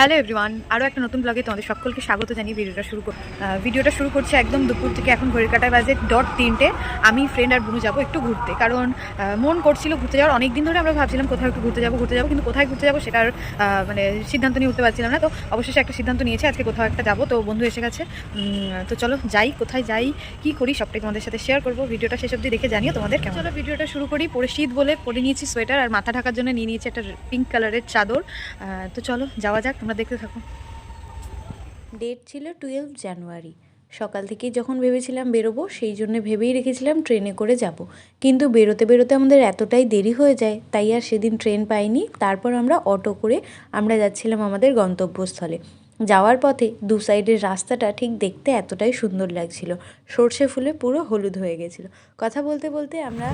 Hello everyone আরও একটা নতুন ব্লগে তোমাদের সকলকে স্বাগত জানিয়ে ভিডিওটা শুরু ভিডিওটা শুরু করছে একদম দুপুর থেকে এখন ঘড়ির কাটায় বাজে ডট তিনটে। আমি ফ্রেন্ড আর বুনু যাব একটু ঘুরতে। কারণ মন করছিল ঘুরতে যাওয়ার। অনেক দিন ধরে আমরা ভাবছিলাম কোথাও একটু ঘুরতে যাব ঘুরতে যাব। কিন্তু কোথায় ঘুরতে যাব সেটার মানে সিদ্ধান্ত নিয়ে উঠতে পারছিলাম না। তো অবশেষে একটা সিদ্ধান্ত নিয়েছে, আজকে কোথাও একটা যাব। তো বন্ধু এসে গেছে। তো চলো যাই, কোথায় যাই, কি করি, সবটাই তোমাদের সাথে শেয়ার করব। ভিডিওটা শেষ অবধি দেখে জানিয়ে তোমাদের কেমন। চলো ভিডিওটা শুরু করি। পরে শীত বলে পরে নিয়েছি সোয়েটার আর মাথা ঢাকার জন্য নিয়ে নিয়েছি একটা পিঙ্ক কালারের চাদর। তো চলো যাওয়া যাক। তোমরা দেখতে থাকো। ডেট ছিল টুয়েলভ জানুয়ারি সকাল থেকেই যখন ভেবেছিলাম বেরোবো, সেই জন্য ভেবেই রেখেছিলাম ট্রেনে করে যাব। কিন্তু বেরোতে বেরোতে আমাদের এতটাই দেরি হয়ে যায়, তাই আর সেদিন ট্রেন পাইনি। তারপর আমরা অটো করে আমরা যাচ্ছিলাম আমাদের গন্তব্যস্থলে। যাওয়ার পথে দু সাইডের রাস্তাটা ঠিক দেখতে এতটাই সুন্দর লাগছিল। সর্ষে ফুলে পুরো হলুদ হয়ে গেছিল। কথা বলতে বলতে আমরা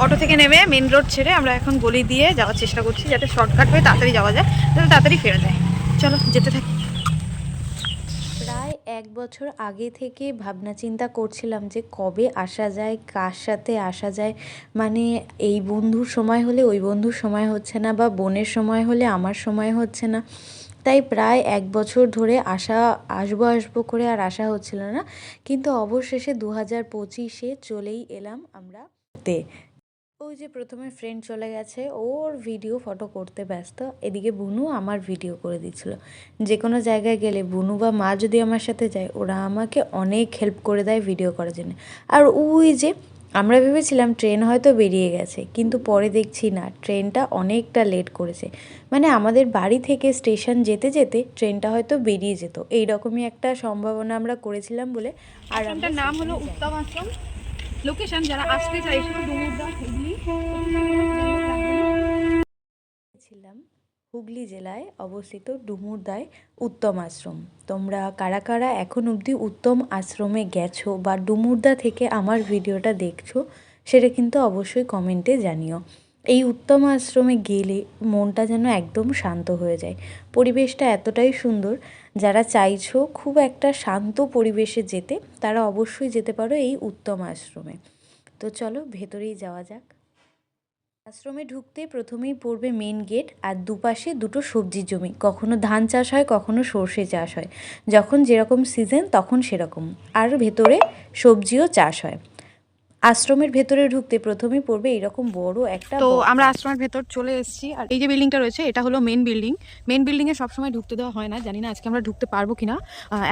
অটো থেকে নেমে মেন রোড ছেড়ে আমরা এখন গলি দিয়ে যাওয়ার চেষ্টা করছি যাতে শর্টকাট হয়ে তাড়াতাড়ি যাওয়া যায়, যাতে তাড়াতাড়ি ফেরা যায়। চলো, যেতে থাকি। প্রায় এক বছর আগে থেকে ভাবনা চিন্তা করছিলাম যে কবে আসা যায়, কার সাথে আসা যায়। মানে এই বন্ধুর সময় হলে ওই বন্ধুর সময় হচ্ছে না বা বোনের সময় হলে আমার সময় হচ্ছে না। তাই প্রায় এক বছর ধরে আসা, আসব আসব করে আর আসা হচ্ছিল না। কিন্তু অবশেষে দু হাজার পঁচিশে চলেই এলাম আমরা ঘুরতে। ওই যে প্রথমে ফ্রেন্ড চলে গেছে ওর ভিডিও ফটো করতে ব্যস্ত। এদিকে বুনু আমার ভিডিও করে দিচ্ছিল। যে কোনো জায়গায় গেলে বুনু বা মা যদি আমার সাথে যায় ওরা আমাকে অনেক হেল্প করে দেয় ভিডিও করার জন্য। আর ওই যে আমরা ভেবেছিলাম ট্রেন হয়তো বেরিয়ে গেছে কিন্তু পরে দেখছি না ট্রেনটা অনেকটা লেট করেছে। মানে আমাদের বাড়ি থেকে স্টেশন যেতে যেতে ট্রেনটা হয়তো বেরিয়ে যেত। এইরকমই একটা সম্ভাবনা আমরা করেছিলাম বলে। আর নাম হলো। উত্তম আশ্রম। লোকেশন যারা আসতে চাই ডুমুরদা হুগলি। ছিলাম হুগলি জেলায় অবস্থিত ডুমুরদায় উত্তম আশ্রম। তোমরা কারা কারা এখন অবধি উত্তম আশ্রমে গেছো বা ডুমুরদা থেকে আমার ভিডিওটা দেখছ, সেটা কিন্তু অবশ্যই কমেন্টে জানিও। এই উত্তম আশ্রমে গেলে মনটা যেন একদম শান্ত হয়ে যায়। পরিবেশটা এতটাই সুন্দর, যারা চাইছো খুব একটা শান্ত পরিবেশে যেতে, তারা অবশ্যই যেতে পারো এই উত্তম আশ্রমে। তো চলো ভেতরেই যাওয়া যাক। আশ্রমে ঢুকতে প্রথমেই পড়বে মেন গেট আর দুপাশে দুটো সবজির জমি। কখনো ধান চাষ হয়, কখনো সর্ষে চাষ হয়। যখন যেরকম সিজন তখন সেরকম। আর ভেতরে সবজিও চাষ হয়। আশ্রমের ভেতরে ঢুকতে প্রথমেই পড়বে এরকম বড় একটা তো আমরা আশ্রমের ভেতর চলে এসেছি। আর এই যে বিল্ডিংটা রয়েছে এটা হলো মেন বিল্ডিং মেন বিল্ডিং এ সবসময় ঢুকতে দেওয়া হয় না জানি না আজকে আমরা ঢুকতে পারব কিনা।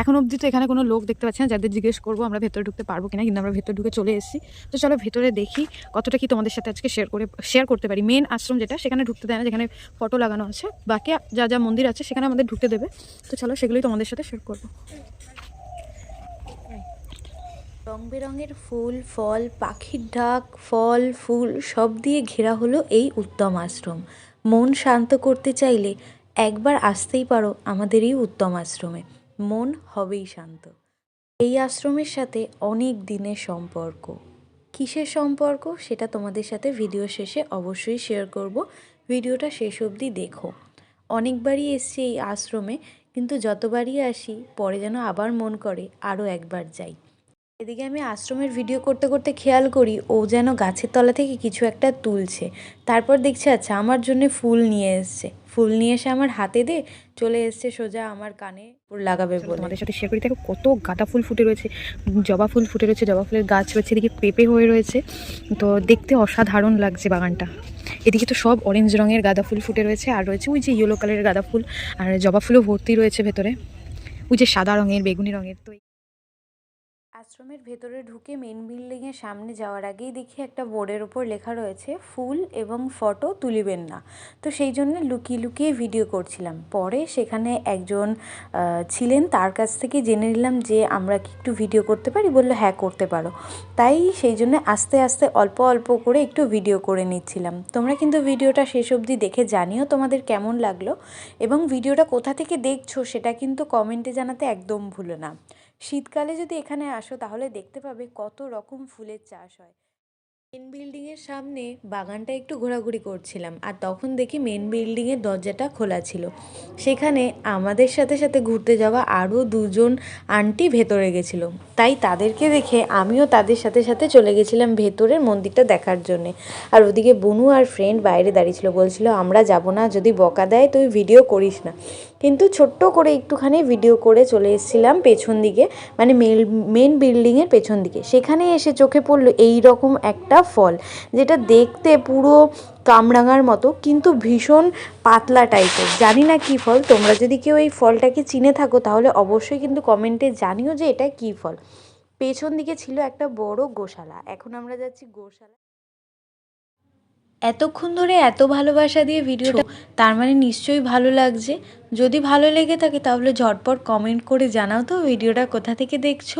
এখন অবধি তো এখানে কোনো লোক দেখতে পাচ্ছি না যাদের জিজ্ঞেস করব আমরা ভেতরে ঢুকতে পারব কিনা কিন্তু আমরা ভেতরে ঢুকে চলে এসেছি। তো চলো ভেতরে দেখি কতটা কি তোমাদের সাথে আজকে শেয়ার করে শেয়ার করতে পারি। মেন আশ্রম যেটা সেখানে ঢুকতে দেয় না যেখানে ফটো লাগানো আছে। বাকি যা যা মন্দির আছে সেখানে আমাদের ঢুকতে দেবে। তো চলো সেগুলোই তোমাদের সাথে শেয়ার করব। রং বেরঙের ফুল, ফল, পাখির ডাক, ফল, ফুল, সব দিয়ে ঘেরা হলো এই উত্তম আশ্রম। মন শান্ত করতে চাইলে একবার আসতেই পারো আমাদের এই উত্তম আশ্রমে। মন হবেই শান্ত। এই আশ্রমের সাথে অনেক দিনের সম্পর্ক। কিসের সম্পর্ক? সেটা তোমাদের সাথে ভিডিও শেষে অবশ্যই শেয়ার করব। ভিডিওটা শেষ অবধি দেখো। অনেকবারই এসছি এই আশ্রমে, কিন্তু যতবারই আসি, পরে যেন আবার মন করে আরও একবার যাই। এদিকে আমি আশ্রমের ভিডিও করতে করতে খেয়াল করি ও যেন গাছের তলা থেকে কিছু একটা তুলছে। তারপর দেখছি আচ্ছা আমার জন্য ফুল নিয়ে এসছে। ফুল নিয়ে এসে আমার হাতে দে চলে এসছে সোজা আমার কানে ফুল লাগাবে বলে। তোমাদের সাথে শেয়ার করি। দেখো কত গাঁদা ফুল ফুটে রয়েছে জবা ফুল ফুটে রয়েছে জবা ফুলের গাছ রয়েছে এদিকে পেঁপে হয়ে রয়েছে। তো দেখতে অসাধারণ লাগছে বাগানটা। এদিকে তো সব অরেঞ্জ রঙের গাঁদা ফুল ফুটে রয়েছে আর রয়েছে ওই যে ইয়েলো কালারের গাঁদা ফুল আর জবা ফুলও ভর্তি রয়েছে ভেতরে। ওই যে সাদা রঙের বেগুনি রঙের তো আশ্রমের ভেতরে ঢুকে মেন বিল্ডিংয়ের সামনে যাওয়ার আগেই দেখি একটা বোর্ডের ওপর লেখা রয়েছে, ফুল এবং ফটো তুলিবেন না। তো সেই জন্য লুকিয়ে লুকিয়ে ভিডিও করছিলাম। পরে সেখানে একজন ছিলেন, তার কাছ থেকে জেনে নিলাম যে আমরা কি একটু ভিডিও করতে পারি। বলল হ্যাঁ করতে পারো। তাই সেই জন্য আস্তে আস্তে অল্প অল্প করে একটু ভিডিও করে নিচ্ছিলাম। তোমরা কিন্তু ভিডিওটা শেষ অবধি দেখে জানিও তোমাদের কেমন লাগল এবং ভিডিওটা কোথা থেকে দেখছ সেটা কিন্তু কমেন্টে জানাতে একদম ভুলো না। শীতকালে যদি এখানে আসো, তাহলে দেখতে পাবে কত রকম ফুলের চাষ হয়। মেন বিল্ডিংয়ের সামনে বাগানটা একটু ঘোরাঘুরি করছিলাম, আর তখন দেখি মেন বিল্ডিংয়ের দরজাটা খোলা ছিল। সেখানে আমাদের সাথে সাথে ঘুরতে যাওয়া আরও দুজন আন্টি ভেতরে গেছিল। তাই তাদেরকে দেখে আমিও তাদের সাথে সাথে চলে গেছিলাম ভেতরের মন্দিরটা দেখার জন্যে। আর ওদিকে বনু আর ফ্রেন্ড বাইরে দাঁড়িয়েছিল বলছিল, আমরা যাব না, যদি বকা দেয়, তুই ভিডিও করিস না। কিন্তু ছোট্ট করে একটুখানি ভিডিও করে চলে এসেছিলাম পেছন দিকে মানে মেন বিল্ডিংয়ের পেছন দিকে। সেখানে এসে চোখে পড়ল এই রকম একটা ফল, যেটা দেখতে পুরো কামরাঙার মতো, কিন্তু ভীষণ পাতলা টাইপের জানি না কী ফল, তোমরা যদি কেউ এই ফলটাকে চিনে থাকো, তাহলে অবশ্যই কিন্তু কমেন্টে জানিও যে এটা কী ফল। পেছন দিকে ছিল একটা বড় গোশালা, এখন আমরা যাচ্ছি গোশালা। এতক্ষণ ধরে এত ভালোবাসা দিয়ে ভিডিওটা, তার মানে নিশ্চয়ই ভালো লাগছে। যদি ভালো লেগে থাকে, তাহলে ঝটপট কমেন্ট করে জানাও তো ভিডিওটা কোথা থেকে দেখছ।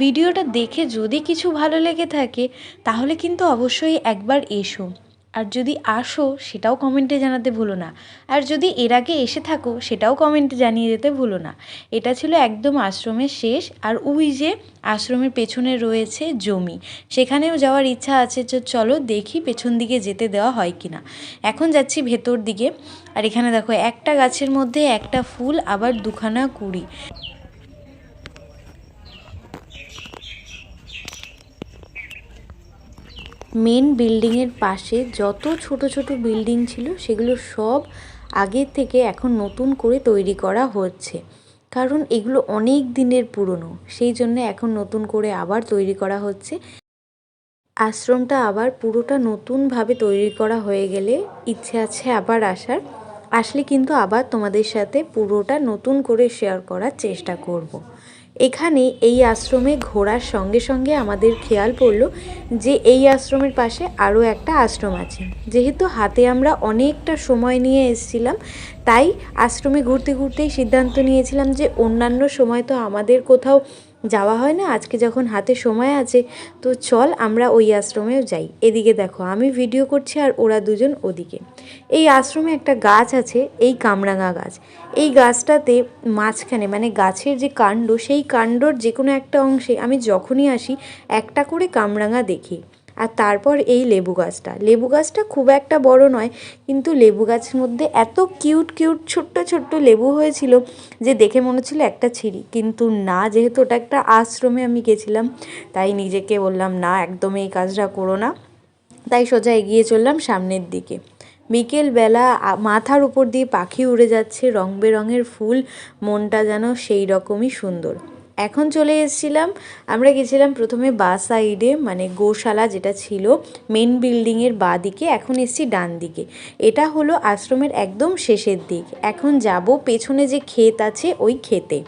ভিডিওটা দেখে যদি কিছু ভালো লেগে থাকে, তাহলে কিন্তু অবশ্যই একবার এসো। আর যদি আসো, সেটাও কমেন্টে জানাতে ভুলো না। আর যদি এর আগে এসে থাকো, সেটাও কমেন্টে জানিয়ে যেতে ভুলো না। এটা ছিল একদম আশ্রমের শেষ। আর ওই যে আশ্রমের পেছনে রয়েছে জমি, সেখানেও যাওয়ার ইচ্ছা আছে যে চলো দেখি পেছন দিকে যেতে দেওয়া হয় কি না এখন যাচ্ছি ভেতর দিকে। আর এখানে দেখো, একটা গাছের মধ্যে একটা ফুল, আবার দুখানা কুড়ি। মেন বিল্ডিংয়ের পাশে যত ছোট ছোট বিল্ডিং ছিল, সেগুলো সব আগের থেকে এখন নতুন করে তৈরি করা হচ্ছে। কারণ এগুলো অনেক দিনের পুরনো, সেই জন্য এখন নতুন করে আবার তৈরি করা হচ্ছে। আশ্রমটা আবার পুরোটা নতুনভাবে তৈরি করা হয়ে গেলে ইচ্ছে আছে আবার আসার। আসলে কিন্তু আবার তোমাদের সাথে পুরোটা নতুন করে শেয়ার করার চেষ্টা করব। এখানে এই আশ্রমে ঘোরার সঙ্গে সঙ্গে আমাদের খেয়াল পড়ল যে এই আশ্রমের পাশে আরও একটা আশ্রম আছে। যেহেতু হাতে আমরা অনেকটা সময় নিয়ে এসেছিলাম, তাই আশ্রমে ঘুরতে ঘুরতেই সিদ্ধান্ত নিয়েছিলাম যে অন্যান্য সময় তো আমাদের কোথাও যাওয়া হয় না, আজকে যখন হাতে সময় আছে, তো চল আমরা ওই আশ্রমেও যাই। এদিকে দেখো, আমি ভিডিও করছি আর ওরা দুজন ওদিকে। এই আশ্রমে একটা গাছ আছে, এই কামরাঙা গাছ। এই গাছটাতে মাঝখানে মানে গাছের যে কাণ্ড, সেই কাণ্ডর যে কোনো একটা অংশে আমি যখনই আসি, একটা করে কামরাঙা দেখি। আর তারপর এই লেবু গাছটা। লেবু গাছটা খুব একটা বড় নয়, কিন্তু লেবু গাছের মধ্যে এত কিউট কিউট, ছোট্ট ছোট্ট লেবু হয়েছিল যে দেখে মনে হচ্ছিল একটা ছিঁড়ি। কিন্তু না, যেহেতু ওটা একটা আশ্রমে আমি গেছিলাম, তাই নিজেকে বললাম, না একদমই এই কাজটা করো না। তাই সোজা এগিয়ে চললাম সামনের দিকে। বিকেলবেলা মাথার উপর দিয়ে পাখি উড়ে যাচ্ছে রং বেরঙের ফুল, মনটা যেন সেই রকমই সুন্দর। এখন চলে এসেছিলাম। আমরা গেছিলাম প্রথমে বা সাইডে মানে গোশালা যেটা ছিল মেন বিল্ডিংয়ের বা দিকে। এখন এসছি ডান দিকে। এটা হলো আশ্রমের একদম শেষের দিক। এখন যাব পেছনে যে ক্ষেত আছে, ওই ক্ষেতে।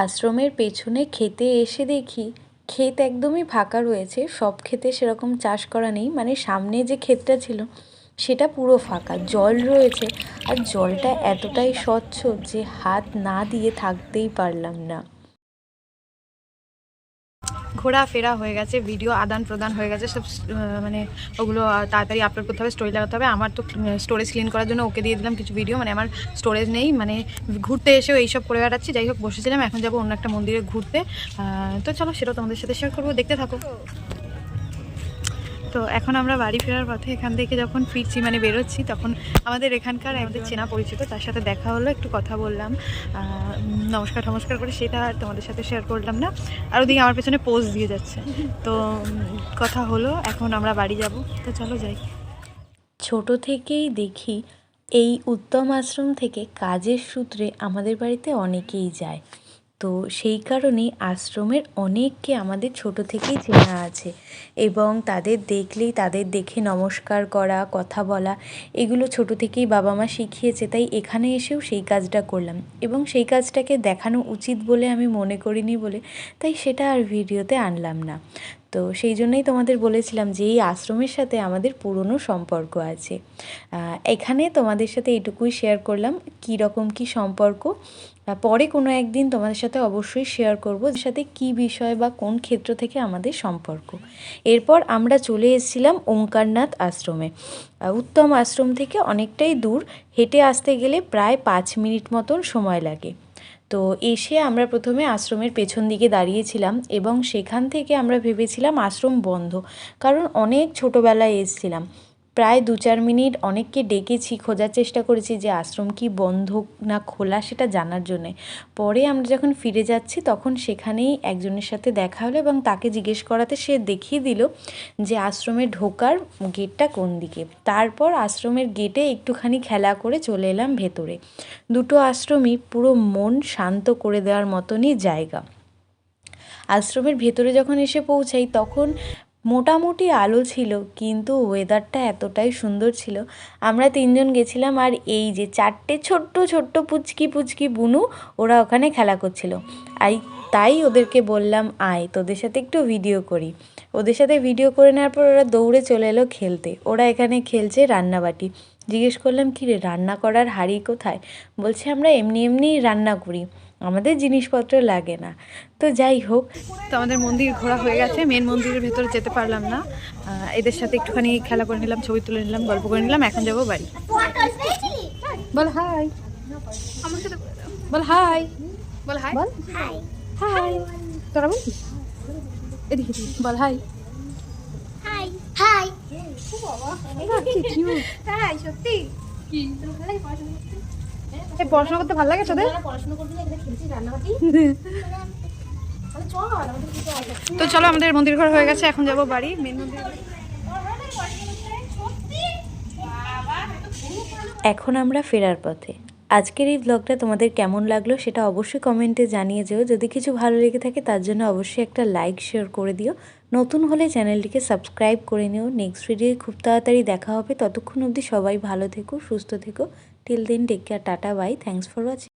আশ্রমের পেছনে খেতে এসে দেখি ক্ষেত একদমই ফাঁকা রয়েছে, সব ক্ষেতে সেরকম চাষ করা নেই মানে সামনে যে ক্ষেতটা ছিল সেটা পুরো ফাঁকা, জল রয়েছে, আর জলটা এতটাই স্বচ্ছ যে হাত না দিয়ে থাকতেই পারলাম না। ঘোরাফেরা হয়ে গেছে ভিডিও আদান প্রদান হয়ে গেছে, সব মানে ওগুলো তাড়াতাড়ি আপলোড করতে হবে স্টোরি লাগাতে হবে। আমার তো স্টোরেজ ক্লিন করার জন্য ওকে দিয়ে দিলাম কিছু ভিডিও মানে আমার স্টোরেজ নেই মানে ঘুরতে এসেও এইসব করে বেড়াচ্ছি। যাই হোক, বসেছিলাম, এখন যাব অন্য একটা মন্দিরে ঘুরতে। তো চলো সেটা তোমাদের সাথে শেয়ার করব। দেখতে থাকো। তো এখন আমরা বাড়ি ফেরার পথে এখান থেকে যখন ফিরছি মানে বেরোচ্ছি, তখন আমাদের এখানকার আমাদের চেনা পরিচিত, তার সাথে দেখা হলো, একটু কথা বললাম নমস্কার নমস্কার করে সেটা তোমাদের সাথে শেয়ার করলাম না। আর ওদিকে আমার পেছনে পোজ দিয়ে যাচ্ছে। তো, কথা হলো, এখন আমরা বাড়ি যাব। তো চলো যাই। ছোট থেকেই দেখি এই উত্তম আশ্রম থেকে কাজের সূত্রে আমাদের বাড়িতে অনেকেই যায়। তো সেই কারণেই আশ্রমের অনেককে আমাদের ছোট থেকেই চেনা আছে এবং তাদের দেখলেই তাদের দেখে নমস্কার করা, কথা বলা, এগুলো ছোট থেকেই বাবা মা শিখিয়েছে, তাই এখানে এসেও সেই কাজটা করলাম। এবং সেই কাজটাকে দেখানো উচিত বলে আমি মনে করিনি বলে, তাই সেটা আর ভিডিওতে আনলাম না। তো সেই জন্যই তোমাদের বলেছিলাম যে এই আশ্রমের সাথে আমাদের পুরনো সম্পর্ক আছে। এখানে তোমাদের সাথে এইটুকুই শেয়ার করলাম কী রকম কী সম্পর্ক। পরে কোনো একদিন তোমাদের সাথে অবশ্যই শেয়ার করব এর সাথে কী বিষয় বা কোন ক্ষেত্র থেকে আমাদের সম্পর্ক। এরপর আমরা চলে এসেছিলাম ওঙ্কারনাথ আশ্রমে। উত্তম আশ্রম থেকে অনেকটাই দূর, হেঁটে আসতে গেলে প্রায় পাঁচ মিনিট মতন সময় লাগে। তো এসে আমরা প্রথমে আশ্রমের পেছন দিকে দাঁড়িয়েছিলাম এবং সেখান থেকে আমরা ভেবেছিলাম আশ্রম বন্ধ। কারণ অনেক ছোটোবেলায় এসেছিলাম। প্রায় দু চার মিনিট অনেককে ডেকেছি খোঁজার চেষ্টা করেছি যে আশ্রম কি বন্ধ না খোলা সেটা জানার জন্যে। পরে আমরা যখন ফিরে যাচ্ছি, তখন সেখানেই একজনের সাথে দেখা হলো এবং তাকে জিজ্ঞেস করাতে সে দেখিয়ে দিল যে আশ্রমে ঢোকার গেটটা কোন দিকে। তারপর আশ্রমের গেটে একটুখানি খেলা করে চলে এলাম ভেতরে। দুটো আশ্রমই পুরো মন শান্ত করে দেওয়ার মতনই জায়গা। আশ্রমের ভেতরে যখন এসে পৌঁছাই, তখন মোটামুটি আলো ছিল, কিন্তু ওয়েদারটা এতটাই সুন্দর ছিল। আমরা তিনজন গেছিলাম আর এই যে চারটে ছোট্ট ছোট্ট পুচকি পুচকি বুনু, ওরা ওখানে খেলা করছিল। আই, তাই ওদেরকে বললাম, আয়, তোদের সাথে একটু ভিডিও করি। ওদের সাথে ভিডিও করে নেওয়ার পর ওরা দৌড়ে চলে এলো খেলতে। ওরা এখানে খেলছে রান্নাবাটি। জিজ্ঞেস করলাম কী রে রান্না করার হাঁড়ি কোথায়? বলছে, আমরা এমনি এমনিই রান্না করি। আমাদের জিনিসপত্র লাগে না। তো যাই হোক। তো আমাদের মন্দির ঘোরা হয়ে গেছে। মেন মন্দিরের ভেতরে যেতে পারলাম না। এদের সাথে একটুখানি খেলা করে নিলাম ছবি তুলে নিলাম গল্প করে নিলাম এখন যাব বাড়ি। বল হাই। বল হাই। বল হাই। বল। হাই। হাই তোরা বলছিস? এদিকে এদিকে, বল হাই। হাই। হাই। তাই সত্যি? কি পড়াশোনা করতে ভালো লাগে তোদের? তো চলো আমাদের মন্দির ঘর হয়ে গেছে এখন যাব বাড়ি মেন মন্দির। এখন আমরা ফেরার পথে। আজকের এই ব্লগটা তোমাদের কেমন লাগল সেটা অবশ্যই কমেন্টে জানিয়ে যেও। যদি কিছু ভালো লেগে থাকে তার জন্য অবশ্যই একটা লাইক শেয়ার করে দিও। নতুন হলে চ্যানেলটিকে সাবস্ক্রাইব করে নিও। নেক্সট ভিডিও খুব তাড়াতাড়ি দেখা হবে। ততক্ষণ অবধি সবাই ভালো থেকো সুস্থ থেকো। টিল দিন take care tata bye thanks for watching